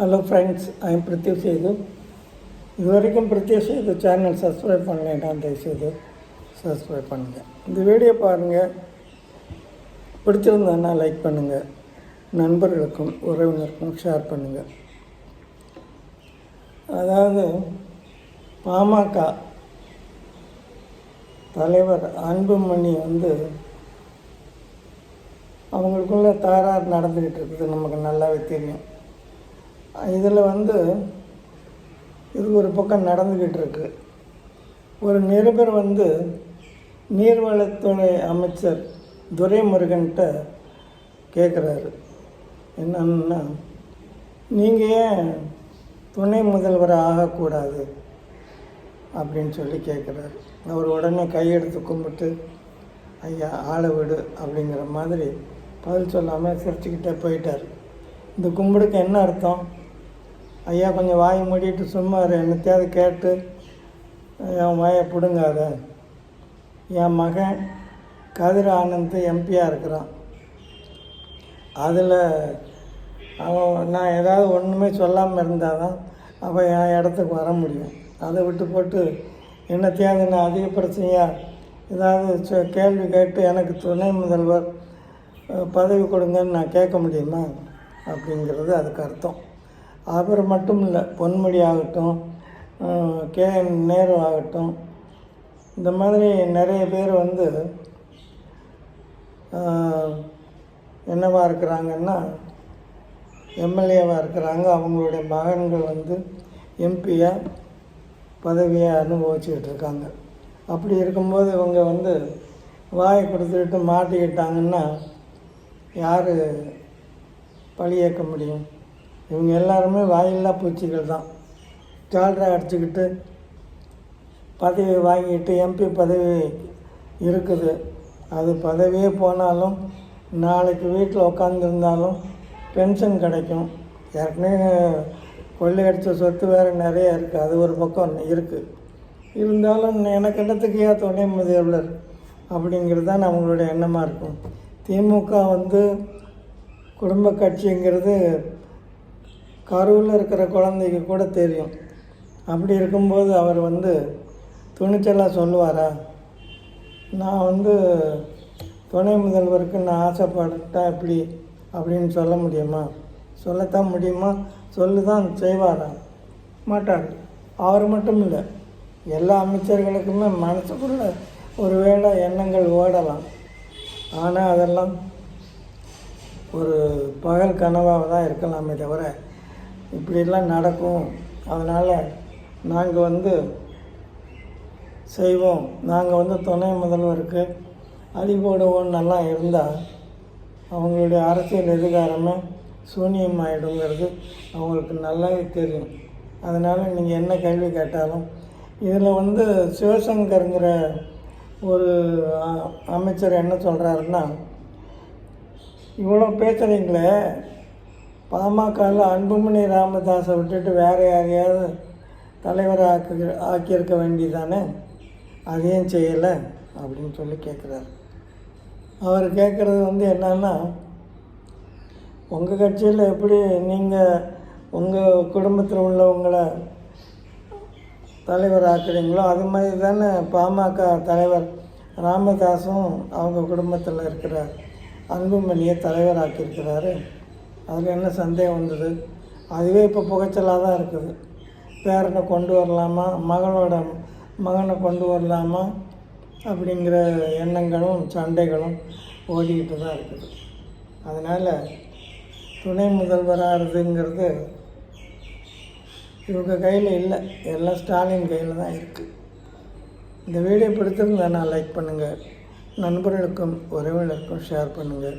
Hello friends I'm M Prithyu Sethu இது வரைக்கும் பிரித்யூ Setu channel subscribe பண்ணலைன்னா தயவுசெய்து சப்ஸ்கிரைப் பண்ணுங்கள் இந்த வீடியோ பாருங்கள் பிடிச்சிருந்ததுன்னா லைக் பண்ணுங்கள் நண்பர்களுக்கும் உறவினருக்கும் ஷேர் பண்ணுங்கள் அதாவது பாமக தலைவர் அன்புமணி வந்து அவங்களுக்குள்ள தகராறு நடந்துக்கிட்டு இருக்குது. நமக்கு நல்லாவே தெரியும். இதில் வந்து இது ஒரு பக்கம் நடந்துக்கிட்டு இருக்கு. ஒரு நிருபர் வந்து நீர்வளத்துறை அமைச்சர் துரைமுருகன்கிட்ட கேட்குறாரு. என்னன்னா நீங்கள் ஏன் துணை முதல்வர் ஆகக்கூடாது? அப்படின்னு சொல்லி கேட்குறாரு. அவர் உடனே கையெடுத்து கும்பிட்டு ஐயா ஆளை விடு அப்படிங்கிற மாதிரி பதில் சொல்லாமல் சிரிச்சுக்கிட்டே போயிட்டார். இந்த கும்பிடுக்கு என்ன அர்த்தம்? ஐயா கொஞ்சம் வாயை மூடிட்டு சும்மா என்னத்தையாவது கேட்டு என் வாயை பிடுங்காத. என் மகன் கதிர் ஆனந்த் எம்பியாக இருக்கிறான். அதில் அவன் நான் ஏதாவது ஒன்றுமே சொல்லாமல் இருந்தால் தான் அவன் என் இடத்துக்கு வர முடியும். அதை விட்டு போட்டு என்னத்தையாவது நான் அதிக பிரச்சனையாக ஏதாவது கேள்வி கேட்டு எனக்கு துணை முதல்வர் பதவி கொடுங்கன்னு நான் கேட்க முடியுமா? அப்படிங்கிறது அதுக்கு அர்த்தம். அவர் மட்டும் இல்லை பொன்முடி ஆகட்டும் கே. என். நேரு ஆகட்டும் இந்த மாதிரி நிறைய பேர் வந்து என்னவாக இருக்கிறாங்கன்னா எம்எல்ஏவாக இருக்கிறாங்க. அவங்களுடைய மகன்கள் வந்து எம்பியாக பதவியை அனுபவிச்சுக்கிட்டு இருக்காங்க. அப்படி இருக்கும்போது இவங்க வந்து வாயை கொடுத்துக்கிட்டு மாட்டிக்கிட்டாங்கன்னா யார் பழியேற்க முடியும்? இவங்க எல்லாருமே வாயில்லா பூச்சிகள் தான். ஜால்ரா அடிச்சுக்கிட்டு பதவி வாங்கிட்டு எம்பி பதவி இருக்குது. அது பதவியே போனாலும் நாளைக்கு வீட்டில் உட்காந்துருந்தாலும் பென்ஷன் கிடைக்கும். ஏற்கனவே கொள்ளையடிச்ச சொத்து வேறு நிறைய இருக்குது அது ஒரு பக்கம் இருக்குது இருந்தாலும் எனக்கு என்னத்துக்கு ஏன் துணை முதல்வர் அப்படிங்கிறது தான் நம்மளுடைய எண்ணமாக இருக்கும். திமுக வந்து குடும்ப கட்சிங்கிறது கருவில் இருக்கிற குழந்தைக்கு கூட தெரியும். அப்படி இருக்கும்போது அவர் வந்து துணிச்சலாக சொல்லுவாரா? நான் வந்து துணை முதல்வருக்கு நான் ஆசைப்பட்டா இப்படி அப்படின்னு சொல்ல முடியுமா? சொல்லத்தான் முடியுமா? சொல்லு தான் செய்வாரா? மாட்டார். அவர் மட்டும் இல்லை எல்லா அமைச்சர்களுக்குமே மனசுக்குள்ள ஒருவேளை எண்ணங்கள் ஓடலாம். ஆனால் அதெல்லாம் ஒரு பகல் கனவாக தான் இருக்கலாமே தவிர இப்படிலாம் நடக்கும். அதனால் நாங்கள் வந்து செய்வோம். நாங்கள் வந்து துணை முதல்வருக்கு அடிபோடுவோன்னெல்லாம் இருந்தால் அவங்களுடைய அரசியல் எதிர்காரமே சூனியம் அவங்களுக்கு நல்லாவே தெரியும். அதனால் நீங்கள் என்ன கேள்வி கேட்டாலும் இதில் வந்து சிவசங்கருங்கிற ஒரு அமைச்சர் என்ன சொல்கிறாருன்னா இவ்வளோ பேசுகிறீங்களே பாமகவில் அன்புமணி ராமதாஸை விட்டுட்டு வேறு யாரையாவது தலைவர் ஆக்கு ஆக்கியிருக்க வேண்டியதானே? அதையும் செய்யலை அப்படின்னு சொல்லி கேட்குறாரு அவர் கேட்குறது வந்து என்னன்னா உங்கள் கட்சியில் எப்படி நீங்கள் உங்கள் குடும்பத்தில் உள்ளவங்களை தலைவர் ஆக்குறீங்களோ அது மாதிரி தானே பாமக தலைவர் ராமதாஸும் அவங்க குடும்பத்தில் இருக்கிற அன்புமணியை தலைவர் ஆக்கியிருக்கிறாரு. அதில் என்ன சந்தேகம் வந்தது? அதுவே இப்போ புகைச்சலாக தான் இருக்குது. பேரனை கொண்டு வரலாமா? மகனோட மகனை கொண்டு வரலாமா? அப்படிங்கிற எண்ணங்களும் சண்டைகளும் ஓடிக்கிட்டு தான் இருக்குது. அதனால் துணை முதல்வராகிறதுங்கிறது இவங்க கையில் இல்லை. எல்லாம் ஸ்டாலின் கையில் தான் இருக்குது இந்த வீடியோ பிடித்திருந்தா நான் லைக் பண்ணுங்கள் நண்பர்களுக்கும் உறவினருக்கும் ஷேர் பண்ணுங்கள்